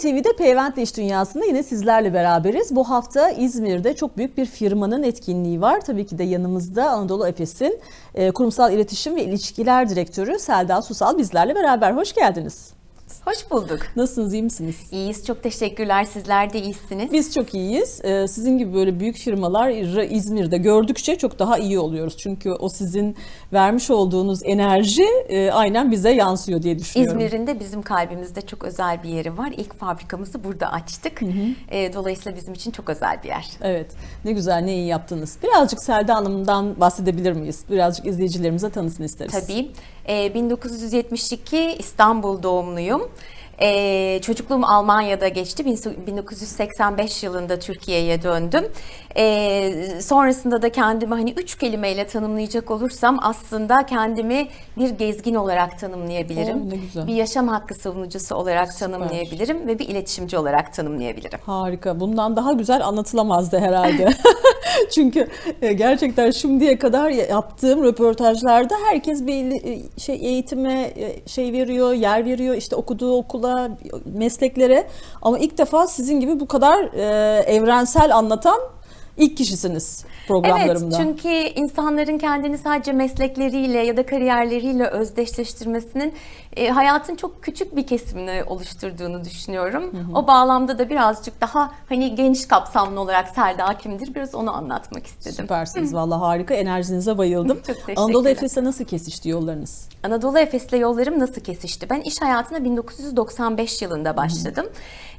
TV'de Peyvent İş Dünyası'nda yine sizlerle beraberiz. Bu hafta İzmir'de çok büyük bir firmanın etkinliği var. Tabii ki de yanımızda Anadolu Efes'in e, Kurumsal İletişim ve İlişkiler Direktörü Selda Susal bizlerle beraber. Hoş geldiniz. Hoş bulduk. Nasılsınız, iyi misiniz? İyiyiz, çok teşekkürler. Sizler de iyisiniz. Biz çok iyiyiz. Ee, Sizin gibi böyle büyük firmalar İzmir'de gördükçe çok daha iyi oluyoruz. Çünkü o sizin vermiş olduğunuz enerji e, aynen bize yansıyor diye düşünüyorum. İzmir'in de bizim kalbimizde çok özel bir yeri var. İlk fabrikamızı burada açtık. Ee, Dolayısıyla bizim için çok özel bir yer. Evet, ne güzel, ne iyi yaptınız. Birazcık Selda Hanım'dan bahsedebilir miyiz? Birazcık izleyicilerimize tanısın isteriz. Tabii. Ee, 1972 İstanbul doğumluyum. Ee, çocukluğum Almanya'da geçti. 1985 yılında Türkiye'ye döndüm. Ee, sonrasında da kendimi hani üç kelimeyle tanımlayacak olursam aslında kendimi bir gezgin olarak tanımlayabilirim. Oo, ne güzel. Bir yaşam hakkı savunucusu olarak Süper. tanımlayabilirim ve bir iletişimci olarak tanımlayabilirim. Harika. Bundan daha güzel anlatılamazdı herhalde. Çünkü e, gerçekten şimdiye kadar yaptığım röportajlarda herkes bir e, şey eğitime e, şey veriyor, yer veriyor işte okuduğu okula, mesleklere ama ilk defa sizin gibi bu kadar e, evrensel anlatan ilk kişisiniz programlarımda. Evet çünkü insanların kendini sadece meslekleriyle ya da kariyerleriyle özdeşleştirmesinin e, hayatın çok küçük bir kesimini oluşturduğunu düşünüyorum. O bağlamda da birazcık daha hani geniş kapsamlı olarak Selda kimdir biraz onu anlatmak istedim. Süpersiniz valla harika enerjinize bayıldım. Çok teşekkürler. Anadolu Efes'e nasıl kesişti yollarınız? Anadolu Efes'le yollarım nasıl kesişti? Ben iş hayatına 1995 yılında başladım.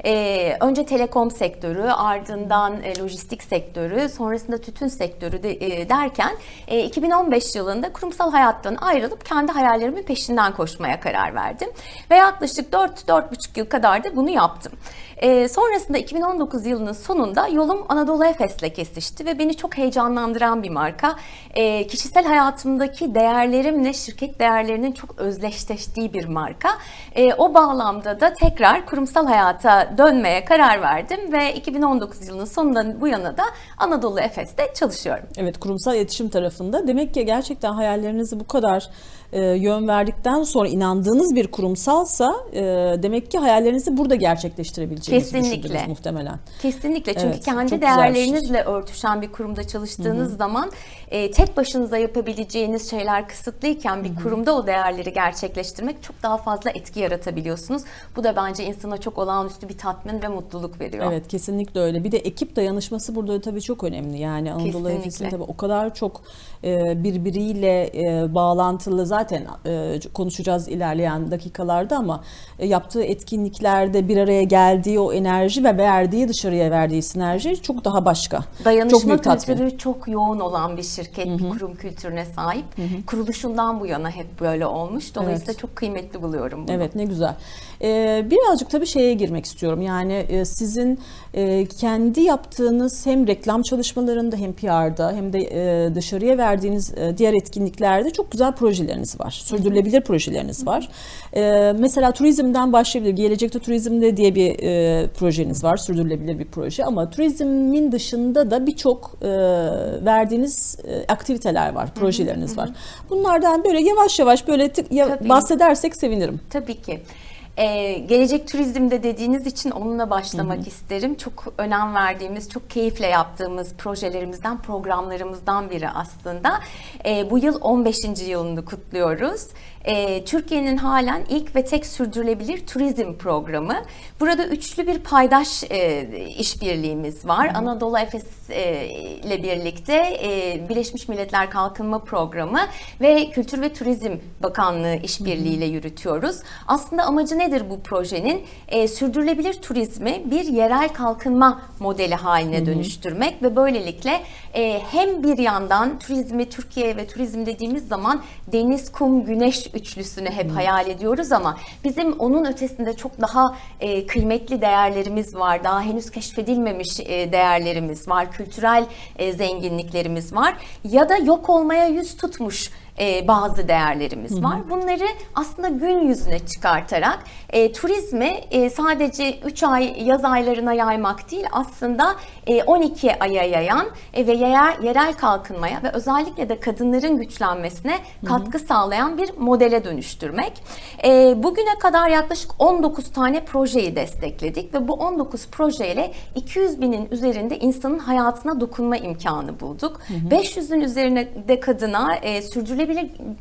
Ee, önce telekom sektörü, ardından e, lojistik sektörü, sonrasında tütün sektörü de, e, derken e, 2015 yılında kurumsal hayattan ayrılıp kendi hayallerimin peşinden koşmaya karar verdim. Ve yaklaşık 4-4,5 yıl kadar da bunu yaptım. E, sonrasında 2019 yılının sonunda yolum Anadolu Efes'le kesişti ve beni çok heyecanlandıran bir marka. E, kişisel hayatımdaki değerlerimle şirket değerlerinin çok özdeşleştiği bir marka. E, o bağlamda da tekrar kurumsal hayata dönmeye karar verdim ve 2019 yılının sonundan bu yana da Anadolu Efes'te çalışıyorum. Evet kurumsal iletişim tarafında demek ki gerçekten hayallerinizi bu kadar e, yön verdikten sonra inandığınız bir kurumsalsa e, demek ki hayallerinizi burada gerçekleştirebileceğinizi Kesinlikle. muhtemelen. Kesinlikle çünkü Evet, kendi şey. değerlerinizle örtüşen bir kurumda çalıştığınız zaman e, tek başınıza yapabileceğiniz şeyler kısıtlıyken bir kurumda o değerleri gerçekleştirmek çok daha fazla etki yaratabiliyorsunuz. Bu da bence insana çok olağanüstü bir tatmin ve mutluluk veriyor. Evet kesinlikle öyle. Bir de ekip dayanışması burada tabii çok önemli. Yani Anadolu. Efes'in tabii o kadar çok e, birbiriyle e, bağlantılı zaten e, konuşacağız ilerleyen dakikalarda ama e, yaptığı etkinliklerde bir araya geldiği o enerji ve verdiği dışarıya verdiği sinerji çok daha başka. çok Dayanışma tatmin. kültürü çok yoğun olan bir şirket, bir kurum kültürüne sahip. Kuruluşundan bu yana hep böyle olmuş. Dolayısıyla çok kıymetli buluyorum bunu. Evet ne güzel. Ee, birazcık tabii şeye girmek istiyorum. Yani e, sizin e, kendi yaptığınız hem reklam çalışmalarında hem PR'da hem de e, dışarıya verdiğiniz e, diğer etkinliklerde çok güzel projeleriniz var. Sürdürülebilir projeleriniz var. E, mesela turizmden başlayabilir. Gelecekte turizmde diye bir e, projeniz var. Sürdürülebilir bir proje ama turizmin dışında da birçok e, verdiğiniz e, aktiviteler var, projeleriniz var. Bunlardan böyle yavaş yavaş böyle tık- ya- Tabii. bahsedersek sevinirim. Tabii ki. Ee, gelecek turizmde dediğiniz için onunla başlamak isterim. Çok önem verdiğimiz, çok keyifle yaptığımız projelerimizden, programlarımızdan biri aslında. Ee, bu yıl 15. yılını kutluyoruz. Ee, Türkiye'nin halen ilk ve tek sürdürülebilir turizm programı. Burada üçlü bir paydaş e, işbirliğimiz var. Anadolu Efes e, ile birlikte e, Birleşmiş Milletler Kalkınma Programı ve Kültür ve Turizm Bakanlığı işbirliğiyle yürütüyoruz. Aslında amacı nedir bu projenin? E, sürdürülebilir turizmi bir yerel kalkınma modeli haline dönüştürmek ve böylelikle e, hem bir yandan turizmi Türkiye ve turizm dediğimiz zaman deniz, kum, güneş üçlüsünü hep hayal ediyoruz ama bizim onun ötesinde çok daha e, kıymetli değerlerimiz var. Daha henüz keşfedilmemiş e, değerlerimiz var. Kültürel e, zenginliklerimiz var. Ya da yok olmaya yüz tutmuş e, bazı değerlerimiz var. Bunları aslında gün yüzüne çıkartarak e, turizmi e, sadece 3 ay yaz aylarına yaymak değil aslında e, 12 aya yayan e, ve yerel, yerel kalkınmaya ve özellikle de kadınların güçlenmesine katkı sağlayan bir modele dönüştürmek. E, bugüne kadar yaklaşık 19 tane projeyi destekledik ve bu 19 projeyle 200 binin üzerinde insanın hayatına dokunma imkanı bulduk. 500'ün üzerine de kadına e, sürdürülebilir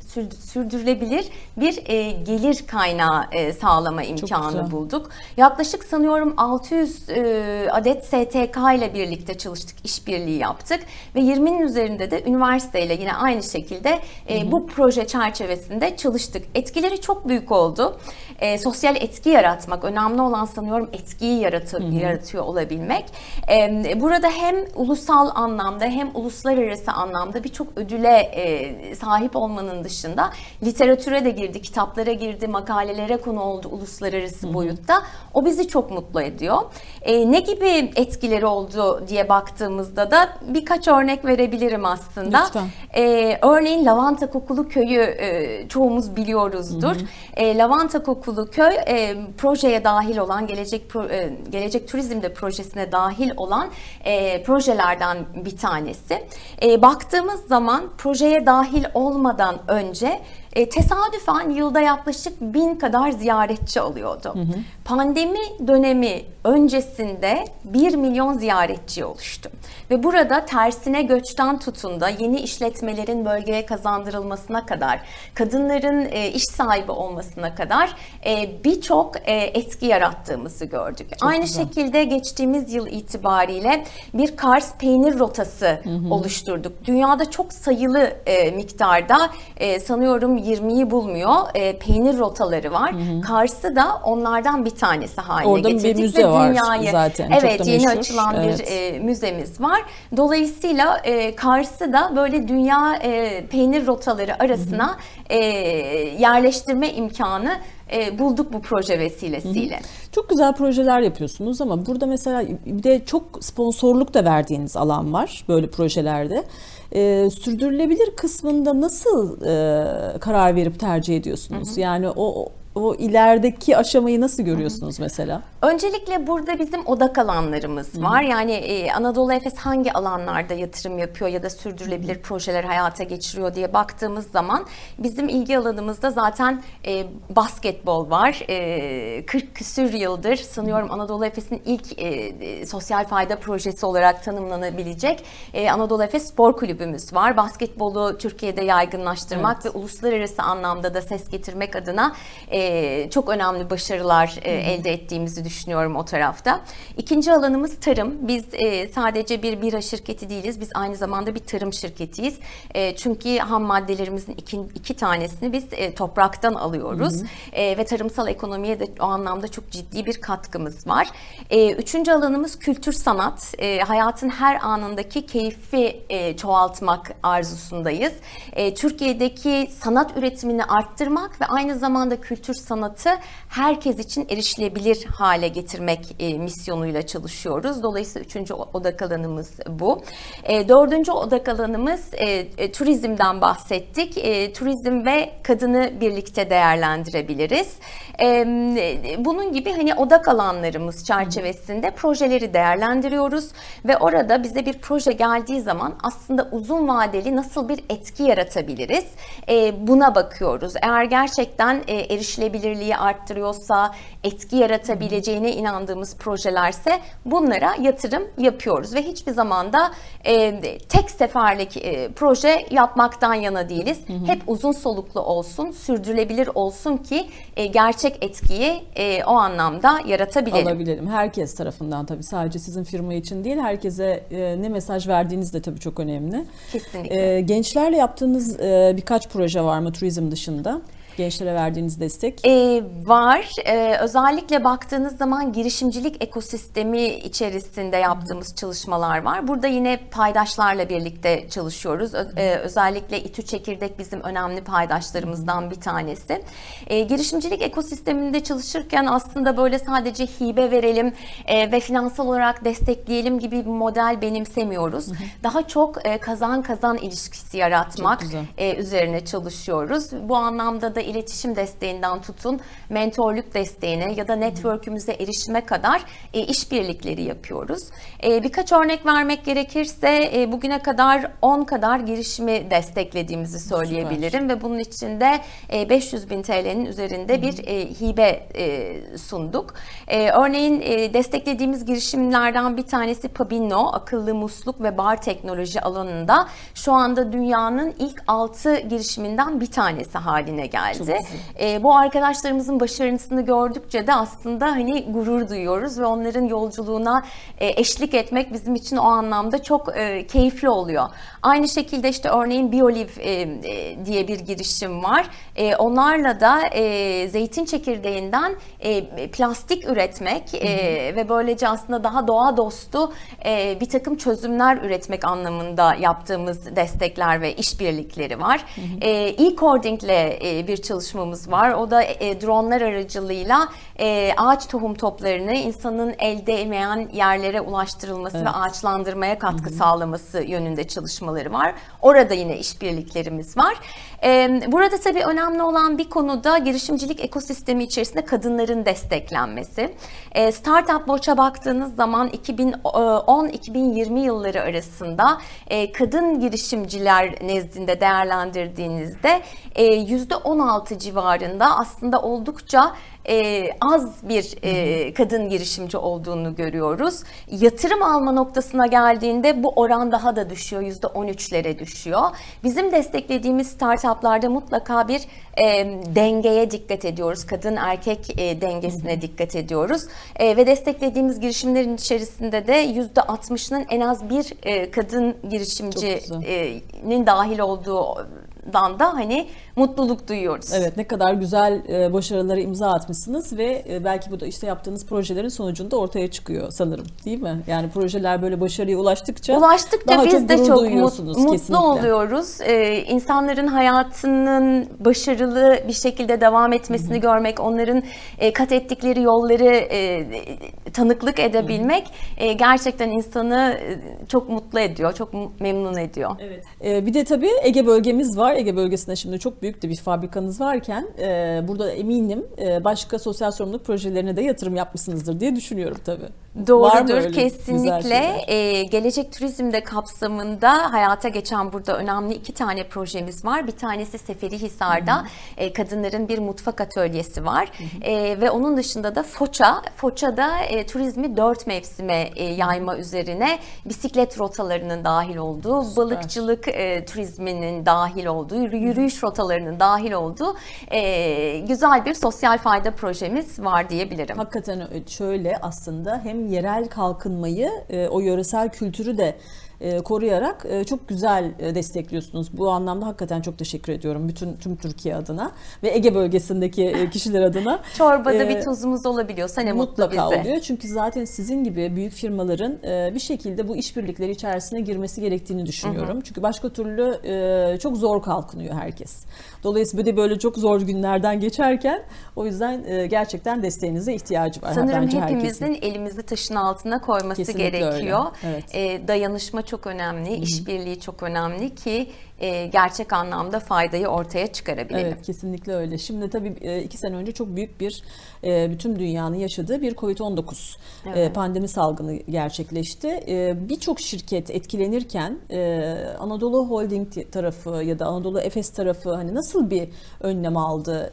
sür- sürdürülebilir bir e, gelir kaynağı e, sağlama imkanı bulduk. Yaklaşık sanıyorum 600 e, adet STK ile birlikte çalıştık, işbirliği yaptık ve 20'nin üzerinde de üniversiteyle yine aynı şekilde e, bu proje çerçevesinde çalıştık. Etkileri çok büyük oldu. E, sosyal etki yaratmak, önemli olan sanıyorum etkiyi yaratı, yaratıyor olabilmek. E, burada hem ulusal anlamda hem uluslararası anlamda birçok ödüle e, sahip olmanın dışında literatüre de girdi, kitaplara girdi, makalelere konu oldu uluslararası boyutta. O bizi çok mutlu ediyor. E, ne gibi etkileri oldu diye baktığımızda da birkaç örnek verebilirim aslında. Lütfen. E, örneğin Lavanta Kokulu Köyü e, çoğumuz biliyoruzdur. E, Lavanta Kokulu Köy e, projeye dahil olan gelecek Pro- e, gelecek turizmde projesine dahil olan e, projelerden bir tanesi. E, baktığımız zaman projeye dahil olmadan önce e, tesadüfen yılda yaklaşık bin kadar ziyaretçi alıyordu. Pandemi dönemi öncesinde 1 milyon ziyaretçi oluştu. Ve burada tersine göçten tutun da yeni işletmelerin bölgeye kazandırılmasına kadar, kadınların e, iş sahibi olmasına kadar e, birçok e, etki yarattığımızı gördük. Aynı güzel. şekilde geçtiğimiz yıl itibariyle bir Kars peynir rotası oluşturduk. Dünyada çok sayılı e, miktarda e, sanıyorum 20'yi bulmuyor e, peynir rotaları var. Kars'ı da onlardan bir tanesi haline Orada bir getirdik müze ve var dünyayı zaten, çok evet da yeni meşhur. açılan Evet. bir e, müzemiz var. Dolayısıyla e, Kars'ı da böyle dünya e, peynir rotaları arasına e, yerleştirme imkanı e, bulduk bu proje vesilesiyle. Çok güzel projeler yapıyorsunuz ama burada mesela bir de çok sponsorluk da verdiğiniz alan var böyle projelerde. Ee, sürdürülebilir kısmında nasıl e, karar verip tercih ediyorsunuz? Yani o o ilerideki aşamayı nasıl görüyorsunuz mesela? Öncelikle burada bizim odak alanlarımız var. Yani e, Anadolu Efes hangi alanlarda yatırım yapıyor ya da sürdürülebilir projeler hayata geçiriyor diye baktığımız zaman bizim ilgi alanımızda zaten e, basketbol var. E, 40 küsür yıldır sanıyorum Anadolu Efes'in ilk e, e, sosyal fayda projesi olarak tanımlanabilecek e, Anadolu Efes Spor Kulübümüz var. Basketbolu Türkiye'de yaygınlaştırmak ve uluslararası anlamda da ses getirmek adına e, çok önemli başarılar e, elde ettiğimizi düşünüyorum o tarafta. İkinci alanımız tarım. Biz e, sadece bir bira şirketi değiliz. Biz aynı zamanda bir tarım şirketiyiz. E, çünkü ham maddelerimizin iki, iki tanesini biz e, topraktan alıyoruz. E, ve tarımsal ekonomiye de o anlamda çok ciddi bir katkımız var. E, üçüncü alanımız kültür sanat. E, hayatın her anındaki keyfi e, çoğaltmak arzusundayız. E, Türkiye'deki sanat üretimini arttırmak ve aynı zamanda kültür sanatı herkes için erişilebilir hale getirmek e, misyonuyla çalışıyoruz. Dolayısıyla üçüncü odak alanımız bu. E, dördüncü odak alanımız e, e, turizmden bahsettik. E, turizm ve kadını birlikte değerlendirebiliriz. E, bunun gibi hani odak alanlarımız çerçevesinde projeleri değerlendiriyoruz ve orada bize bir proje geldiği zaman aslında uzun vadeli nasıl bir etki yaratabiliriz? E, buna bakıyoruz. Eğer gerçekten e, erişilebilirliği arttırıyorsa, etki yaratabileceğine inandığımız projelerse bunlara yatırım yapıyoruz ve hiçbir zaman da e, tek seferlik e, proje yapmaktan yana değiliz. Hep uzun soluklu olsun, sürdürülebilir olsun ki e, gerçek etkiyi e, o anlamda yaratabilelim. Alabilelim. Herkes tarafından tabii sadece sizin firma için değil herkese e, ne mesaj verdiğiniz de tabii çok önemli. Kesinlikle. E, gençlerle yaptığınız e, birkaç proje var mı turizm dışında? Gençlere verdiğiniz destek? Ee, var. Ee, özellikle baktığınız zaman girişimcilik ekosistemi içerisinde yaptığımız çalışmalar var. Burada yine paydaşlarla birlikte çalışıyoruz. Ö- e, özellikle İTÜ Çekirdek bizim önemli paydaşlarımızdan bir tanesi. Ee, girişimcilik ekosisteminde çalışırken aslında böyle sadece hibe verelim e, ve finansal olarak destekleyelim gibi bir model benimsemiyoruz. Daha çok e, kazan kazan ilişkisi yaratmak e, üzerine çalışıyoruz. Bu anlamda da iletişim desteğinden tutun, mentorluk desteğine ya da network'ümüze erişime kadar e, işbirlikleri yapıyoruz. E, birkaç örnek vermek gerekirse e, bugüne kadar 10 kadar girişimi desteklediğimizi söyleyebilirim ve bunun içinde e, 500 bin TL'nin üzerinde bir e, hibe e, sunduk. E, örneğin e, desteklediğimiz girişimlerden bir tanesi Pabinno, akıllı musluk ve bar teknoloji alanında şu anda dünyanın ilk 6 girişiminden bir tanesi haline geldi. Güzel. E, bu arkadaşlarımızın başarısını gördükçe de aslında hani gurur duyuyoruz ve onların yolculuğuna e, eşlik etmek bizim için o anlamda çok e, keyifli oluyor. Aynı şekilde işte örneğin Bioliv e, e, diye bir girişim var. E, onlarla da e, zeytin çekirdeğinden e, plastik üretmek e, ve böylece aslında daha doğa dostu e, bir takım çözümler üretmek anlamında yaptığımız destekler ve işbirlikleri var. E, E-Cording ile e, bir çalışmamız var. O da e, dronlar aracılığıyla e, ağaç tohum toplarını insanın el değmeyen yerlere ulaştırılması ve ağaçlandırmaya katkı sağlaması yönünde çalışmaları var. Orada yine işbirliklerimiz var. E, burada tabii önemli olan bir konu da girişimcilik ekosistemi içerisinde kadınların desteklenmesi. E, Startup Watch'a baktığınız zaman 2010-2020 yılları arasında e, kadın girişimciler nezdinde değerlendirdiğinizde e, %16 civarında aslında oldukça e, az bir e, kadın girişimci olduğunu görüyoruz. Yatırım alma noktasına geldiğinde bu oran daha da düşüyor, yüzde 13'lere düşüyor. Bizim desteklediğimiz startuplarda mutlaka bir e, dengeye dikkat ediyoruz. Kadın erkek e, dengesine dikkat ediyoruz. E, ve desteklediğimiz girişimlerin içerisinde de yüzde 60'ının en az bir e, kadın girişimcinin dahil olduğundan da hani mutluluk duyuyoruz. Evet ne kadar güzel e, başarılara imza atmışsınız ve e, belki bu da işte yaptığınız projelerin sonucunda ortaya çıkıyor sanırım değil mi? Yani projeler böyle başarıya ulaştıkça Ulaştıkça daha biz çok de çok mut- mutlu kesinlikle. oluyoruz. Ee, insanların hayatının başarılı bir şekilde devam etmesini görmek, onların e, kat ettikleri yolları e, tanıklık edebilmek e, gerçekten insanı e, çok mutlu ediyor, çok memnun ediyor. Evet. Ee, bir de tabii Ege bölgemiz var. Ege bölgesinde şimdi çok büyük de bir fabrikanız varken e, burada eminim e, başka sosyal sorumluluk projelerine de yatırım yapmışsınızdır diye düşünüyorum tabii. Doğrudur kesinlikle. Ee, gelecek turizmde kapsamında hayata geçen burada önemli iki tane projemiz var. Bir tanesi Seferihisar'da e, kadınların bir mutfak atölyesi var. E, ve onun dışında da Foça. Foça'da e, turizmi dört mevsime e, yayma üzerine bisiklet rotalarının dahil olduğu, balıkçılık e, turizminin dahil olduğu, yürüyüş rotalarının dahil olduğu e, güzel bir sosyal fayda projemiz var diyebilirim. Hakikaten şöyle aslında hem yerel kalkınmayı, e, o yöresel kültürü de koruyarak e, çok güzel e, destekliyorsunuz. Bu anlamda hakikaten çok teşekkür ediyorum bütün tüm Türkiye adına ve Ege bölgesindeki e, kişiler adına. Çorbada Ee, bir tuzumuz olabiliyorsa ne mutlu Mutlaka bize. oluyor çünkü zaten sizin gibi büyük firmaların e, bir şekilde bu işbirlikleri içerisine girmesi gerektiğini düşünüyorum. Çünkü başka türlü e, çok zor kalkınıyor herkes. Dolayısıyla de böyle çok zor günlerden geçerken o yüzden e, gerçekten desteğinize ihtiyacı var. Sanırım bence hepimizin herkesin. elimizi taşın altına koyması Kesinlikle gerekiyor. öyle, evet. Dayanışma çok önemli, işbirliği çok önemli ki e, gerçek anlamda faydayı ortaya çıkarabilelim. Evet kesinlikle öyle. Şimdi tabii e, iki sene önce çok büyük bir e, bütün dünyanın yaşadığı bir Covid-19 e, Evet. pandemi salgını gerçekleşti. Birçok şirket etkilenirken Anadolu Holding tarafı ya da Anadolu Efes tarafı hani nasıl bir önlem aldı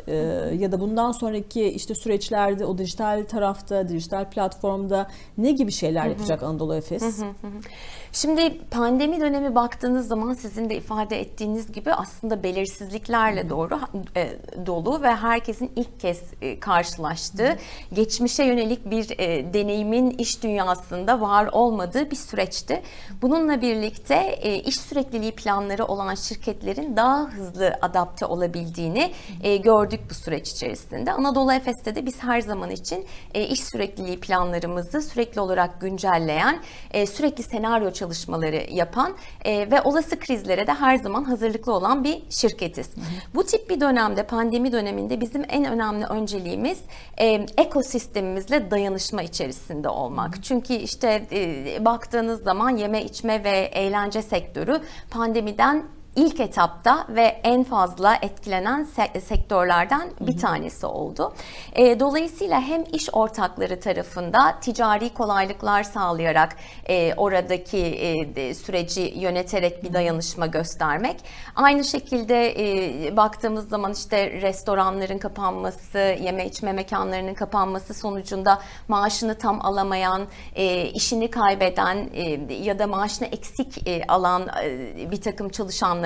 ya da bundan sonraki işte süreçlerde o dijital tarafta, dijital platformda ne gibi şeyler yapacak Anadolu Efes? Şimdi pandemi dönemi baktığınız zaman sizin de ifade ettiğiniz gibi aslında belirsizliklerle doğru e, dolu ve herkesin ilk kez e, karşılaştığı, geçmişe yönelik bir e, deneyimin iş dünyasında var olmadığı bir süreçti. Bununla birlikte e, iş sürekliliği planları olan şirketlerin daha hızlı adapte olabildiğini e, gördük bu süreç içerisinde. Anadolu Efes'te de biz her zaman için e, iş sürekliliği planlarımızı sürekli olarak güncelleyen, e, sürekli senaryo çalışmaları yapan e, ve olası krizlere de her zaman hazırlıklı olan bir şirketiz. Bu tip bir dönemde, pandemi döneminde bizim en önemli önceliğimiz e, ekosistemimizle dayanışma içerisinde olmak. Çünkü işte e, baktığınız zaman yeme içme ve eğlence sektörü pandemiden ilk etapta ve en fazla etkilenen se- sektörlerden bir tanesi oldu. E, dolayısıyla hem iş ortakları tarafında ticari kolaylıklar sağlayarak e, oradaki e, süreci yöneterek bir dayanışma göstermek. Aynı şekilde e, baktığımız zaman işte restoranların kapanması, yeme içme mekanlarının kapanması sonucunda maaşını tam alamayan, e, işini kaybeden e, ya da maaşını eksik e, alan e, bir takım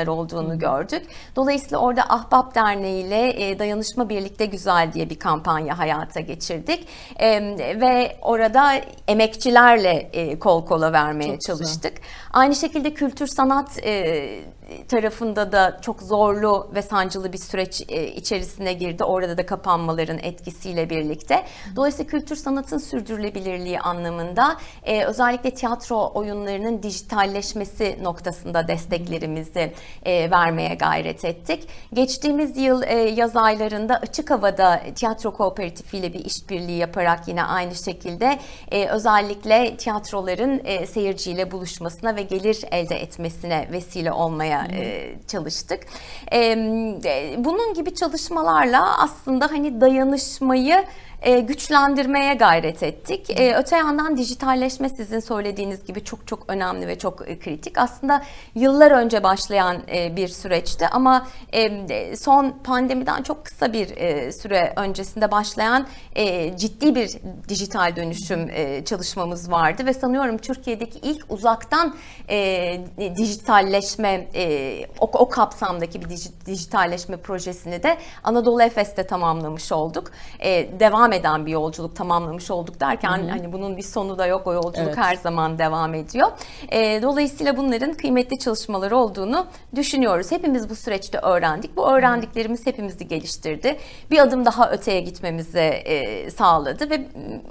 çalışanlar olduğunu gördük. Dolayısıyla orada Ahbap Derneği ile e, Dayanışma Birlikte Güzel diye bir kampanya hayata geçirdik. Ve orada emekçilerle e, kol kola vermeye Çok güzel. çalıştık. Aynı şekilde kültür sanat e, tarafında da çok zorlu ve sancılı bir süreç e, içerisine girdi. Orada da kapanmaların etkisiyle birlikte. Dolayısıyla kültür sanatın sürdürülebilirliği anlamında e, özellikle tiyatro oyunlarının dijitalleşmesi noktasında desteklerimizi e, vermeye gayret ettik. Geçtiğimiz yıl yaz aylarında açık havada tiyatro kooperatifi ile bir işbirliği yaparak yine aynı şekilde özellikle tiyatroların seyirciyle buluşmasına ve gelir elde etmesine vesile olmaya e, çalıştık. E, bunun gibi çalışmalarla aslında hani dayanışmayı e, güçlendirmeye gayret ettik. E, öte yandan dijitalleşme sizin söylediğiniz gibi çok çok önemli ve çok e, kritik. Aslında yıllar önce başlayan bir süreçti ama son pandemiden çok kısa bir süre öncesinde başlayan ciddi bir dijital dönüşüm e, çalışmamız vardı ve sanıyorum Türkiye'deki ilk uzaktan dijitalleşme o, kapsamdaki bir dij- dijitalleşme projesini de Anadolu Efes'te tamamlamış olduk. Devam eden bir yolculuk tamamlamış olduk derken hani bunun bir sonu da yok o yolculuk Evet. her zaman devam ediyor. E, dolayısıyla bunların kıymetli çalışmaları olduğunu düşünüyoruz. Hepimiz bu süreçte öğrendik. Bu öğrendiklerimiz hepimizi geliştirdi. Bir adım daha öteye gitmemizi e, sağladı ve mm,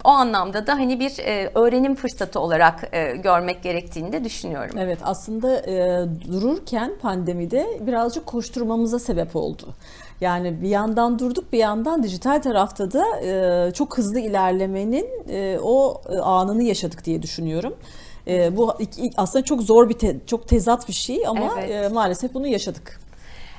o anlamda da hani bir e, öğrenim fırsatı olarak e, görmek gerektiğini de düşünüyorum. Evet aslında e, dururken pandemide birazcık koşturmamıza sebep oldu. Yani bir yandan durduk bir yandan dijital tarafta da e, çok hızlı ilerlemenin e, o e, anını yaşadık diye düşünüyorum. E, bu aslında çok zor bir te- çok tezat bir şey ama Evet. e, maalesef bunu yaşadık.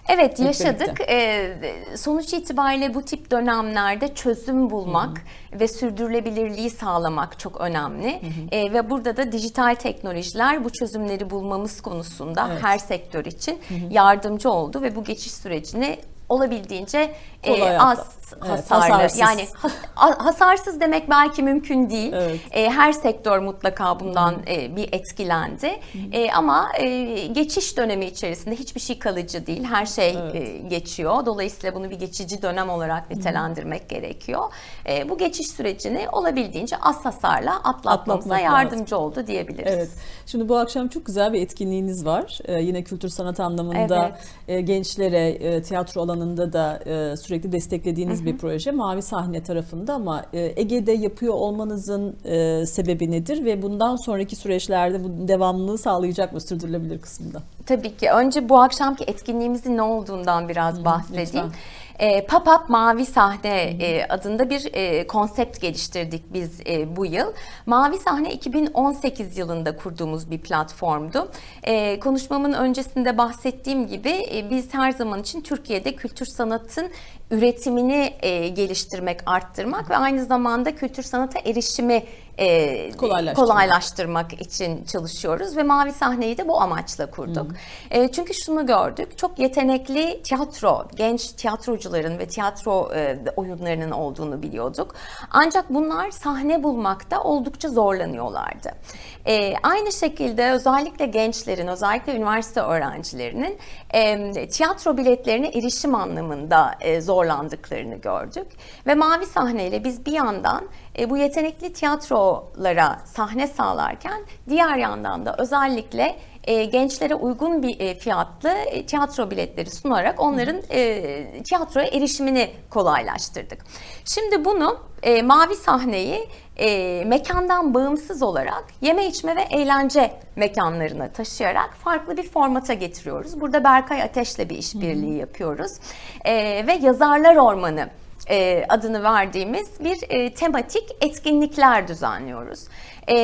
Evet yaşadık. Ee, sonuç itibariyle bu tip dönemlerde çözüm bulmak ve sürdürülebilirliği sağlamak çok önemli. Ee, ve burada da dijital teknolojiler bu çözümleri bulmamız konusunda Evet. her sektör için yardımcı oldu ve bu geçiş sürecini olabildiğince e, az atlattı. Evet, hasarlı hasarsız. yani has- hasarsız demek belki mümkün değil. Evet. E, her sektör mutlaka bundan e, bir etkilendi. E, ama e, geçiş dönemi içerisinde hiçbir şey kalıcı değil. Her şey e, geçiyor. Dolayısıyla bunu bir geçici dönem olarak nitelendirmek gerekiyor. E, bu geçiş sürecini olabildiğince az hasarla atlatmamıza Atlatmak yardımcı oldu diyebiliriz. Evet. Şimdi bu akşam çok güzel bir etkinliğiniz var. Ee, yine kültür sanat anlamında Evet. e, gençlere e, tiyatro alanında da e, sürekli desteklediğiniz bir proje. Mavi Sahne tarafında ama e, Ege'de yapıyor olmanızın e, sebebi nedir ve bundan sonraki süreçlerde bu devamlılığı sağlayacak mı sürdürülebilir kısmında? Tabii ki. Önce bu akşamki etkinliğimizin ne olduğundan biraz bahsedeyim. lütfen. E, Pop-up Mavi Sahne e, adında bir e, konsept geliştirdik biz e, bu yıl. Mavi Sahne 2018 yılında kurduğumuz bir platformdu. E, konuşmamın öncesinde bahsettiğim gibi e, biz her zaman için Türkiye'de kültür sanatın üretimini e, geliştirmek, arttırmak ve aynı zamanda kültür sanata erişimi e, Kolaylaştırmak. kolaylaştırmak için çalışıyoruz ve Mavi Sahneyi de bu amaçla kurduk. E, çünkü şunu gördük, çok yetenekli tiyatro, genç tiyatrocuların ve tiyatro e, oyunlarının olduğunu biliyorduk. Ancak bunlar sahne bulmakta oldukça zorlanıyorlardı. E, aynı şekilde özellikle gençlerin, özellikle üniversite öğrencilerinin e, tiyatro biletlerine erişim anlamında e, zorlandıklarını gördük. Ve Mavi Sahne ile biz bir yandan e, bu yetenekli tiyatrolara sahne sağlarken diğer yandan da özellikle e, gençlere uygun bir e, fiyatlı e, tiyatro biletleri sunarak onların e, tiyatroya erişimini kolaylaştırdık. Şimdi bunu e, mavi sahneyi e, mekandan bağımsız olarak yeme içme ve eğlence mekanlarına taşıyarak farklı bir formata getiriyoruz. Burada Berkay Ateş'le bir işbirliği yapıyoruz E, ve Yazarlar Ormanı e, adını verdiğimiz bir e, tematik etkinlikler düzenliyoruz. E,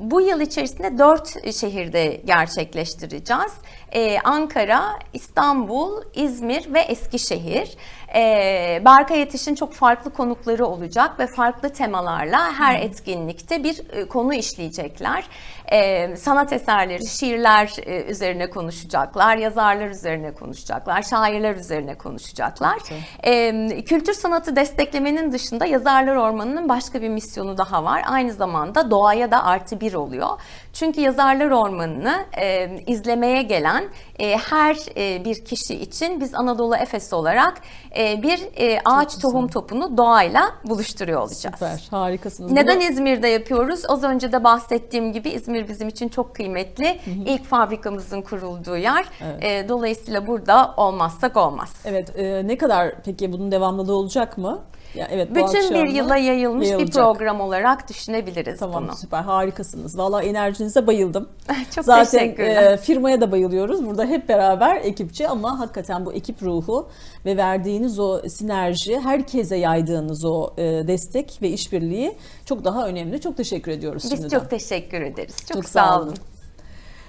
bu yıl içerisinde dört şehirde gerçekleştireceğiz. E, Ankara, İstanbul, İzmir ve Eskişehir. E, Berkay Yetiş'in çok farklı konukları olacak ve farklı temalarla her etkinlikte bir e, konu işleyecekler. E, sanat eserleri, şiirler e, üzerine konuşacaklar, yazarlar üzerine konuşacaklar, şairler üzerine konuşacaklar. Çok güzel. E, kültür sanatı desteklemenin dışında Yazarlar Ormanı'nın başka bir misyonu daha var. Aynı zamanda doğaya da artı bir oluyor. Çünkü Yazarlar Ormanı'nı e, izlemeye gelen e, her e, bir kişi için biz Anadolu Efes olarak e, bir e, ağaç güzel. tohum topunu doğayla buluşturuyor olacağız. Süper, harikasınız. Neden Bunu- İzmir'de yapıyoruz? Az önce de bahsettiğim gibi İzmir bizim için çok kıymetli. İlk fabrikamızın kurulduğu yer. Evet. E, dolayısıyla burada olmazsak olmaz. Evet, e, ne kadar peki bunun devamlılığı olacak mı? Ya evet, bu Bütün bir yıla yayılmış bir yayılacak. program olarak düşünebiliriz Tamam bunu. süper harikasınız. Vallahi enerjinize bayıldım. Çok Zaten teşekkürler. e, firmaya da bayılıyoruz. Burada hep beraber ekipçe ama hakikaten bu ekip ruhu ve verdiğiniz o sinerji, herkese yaydığınız o e, destek ve işbirliği çok daha önemli. Çok teşekkür ediyoruz Biz şimdiden. çok teşekkür ederiz. Çok, Çok sağ sağ olun.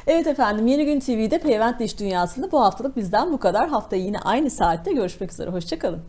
Evet efendim Yeni Gün TV'de Peyventli İş Dünyası'nda bu haftalık bizden bu kadar. Hafta yine aynı saatte görüşmek üzere. Hoşçakalın.